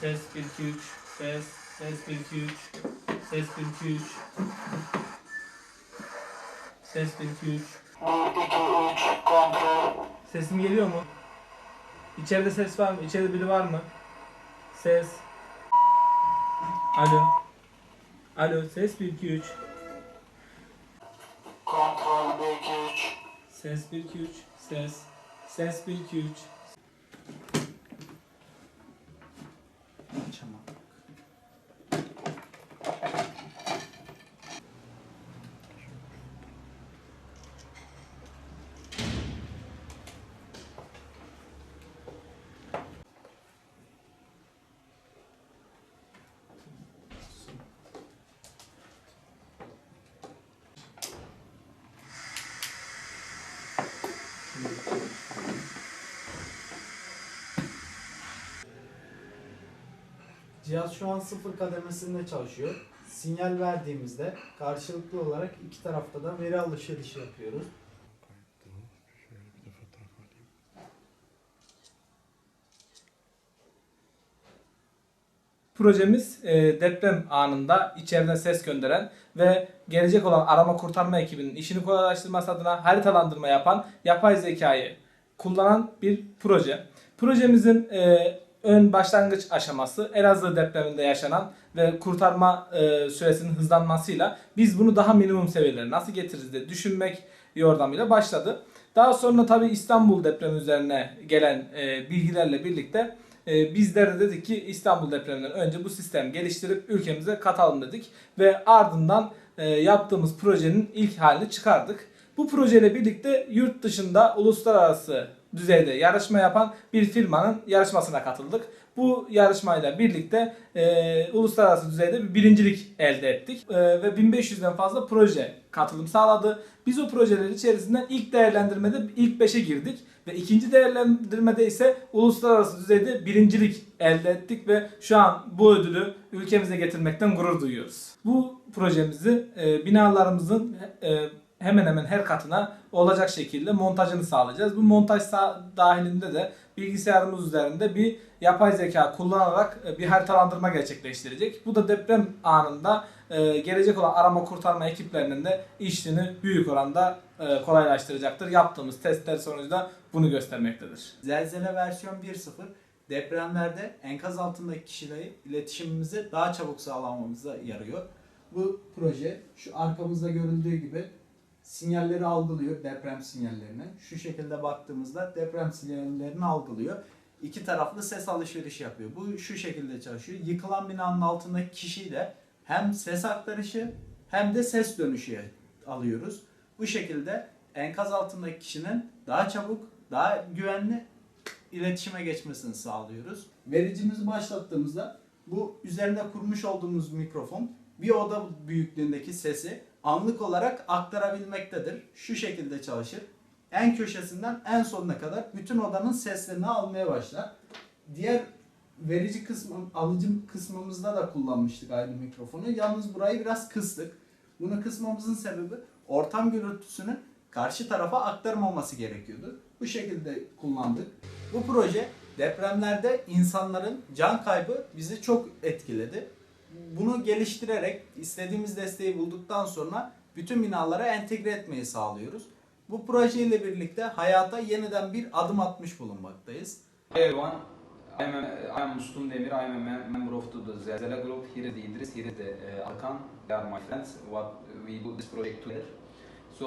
Ses 1 2 3. Ses. Ses 1 2 3. Ses 1 2 3. Ses 1 2 3. Sesim geliyor mu? İçeride ses var mı? İçeride biri var mı? Ses. Alo. Alo ses 1 2 3. Kontrol 1 2 3. Ses 1 2 3. Ses. Ses 1 2 3. Cihaz şu an sıfır kademesinde çalışıyor. Sinyal verdiğimizde karşılıklı olarak iki tarafta da veri alışverişi yapıyoruz. Projemiz e, deprem anında içeriden ses gönderen ve gelecek olan arama kurtarma ekibinin işini kolaylaştırması adına haritalandırma yapan yapay zekayı kullanan bir proje. Projemizin e, ön başlangıç aşaması Elazığ depreminde yaşanan ve kurtarma e, süresinin hızlanmasıyla biz bunu daha minimum seviyelere nasıl getiririz diye düşünmek yordamıyla başladı. Daha sonra tabii İstanbul depremi üzerine gelen bilgilerle birlikte e, bizler de dedik ki İstanbul depreminden önce bu sistemi geliştirip ülkemize katalım dedik ve ardından e, yaptığımız projenin ilk halini çıkardık. Bu projeyle birlikte yurt dışında uluslararası düzeyde yarışma yapan bir firmanın yarışmasına katıldık. Bu yarışmayla birlikte e, uluslararası düzeyde bir birincilik elde ettik E, ve 1500'den fazla proje katılım sağladı. Biz o projeler içerisinden ilk değerlendirmede ilk 5'e girdik ve ikinci değerlendirmede ise uluslararası düzeyde birincilik elde ettik ve şu an bu ödülü ülkemize getirmekten gurur duyuyoruz. Bu projemizi e, binalarımızın e, hemen hemen her katına olacak şekilde montajını sağlayacağız. Bu montaj dahilinde de bilgisayarımız üzerinde bir yapay zeka kullanarak e, bir haritalandırma gerçekleştirecek. Bu da deprem anında e, gelecek olan arama kurtarma ekiplerinin de işini büyük oranda e, kolaylaştıracaktır. Yaptığımız testler sonucunda bunu göstermektedir. Zelzele versiyon 1.0 depremlerde enkaz altındaki kişileri iletişimimizi daha çabuk sağlamamıza yarıyor. Bu proje şu arkamızda görüldüğü gibi sinyalleri algılıyor, deprem sinyallerini. Şu şekilde baktığımızda deprem sinyallerini algılıyor. İki taraflı ses alışverişi yapıyor. Bu şu şekilde çalışıyor. Yıkılan binanın altındaki kişiyi de hem ses aktarışı hem de ses dönüşü alıyoruz. Bu şekilde enkaz altındaki kişinin daha çabuk, daha güvenli iletişime geçmesini sağlıyoruz. Vericimizi başlattığımızda bu üzerinde kurmuş olduğumuz mikrofon bir oda büyüklüğündeki sesi anlık olarak aktarabilmektedir. Şu şekilde çalışır. En köşesinden en sonuna kadar bütün odanın seslerini almaya başlar. Diğer verici kısmı, alıcı kısmımızda da kullanmıştık aynı mikrofonu. Yalnız burayı biraz kıstık. Bunu kısmamızın sebebi ortam gürültüsünün karşı tarafa aktarmaması gerekiyordu. Bu şekilde kullandık. Bu proje depremlerde insanların can kaybı bizi çok etkiledi. Bunu geliştirerek istediğimiz desteği bulduktan sonra bütün binalara entegre etmeyi sağlıyoruz. Bu projeyle birlikte hayata yeniden bir adım atmış bulunmaktayız. Hi everyone, I'm, I am Mustum Demir, I am a mem- member of the Zelzala group. Here the Idris, here the uh, Alkan. They are my friends. What we do this project together. So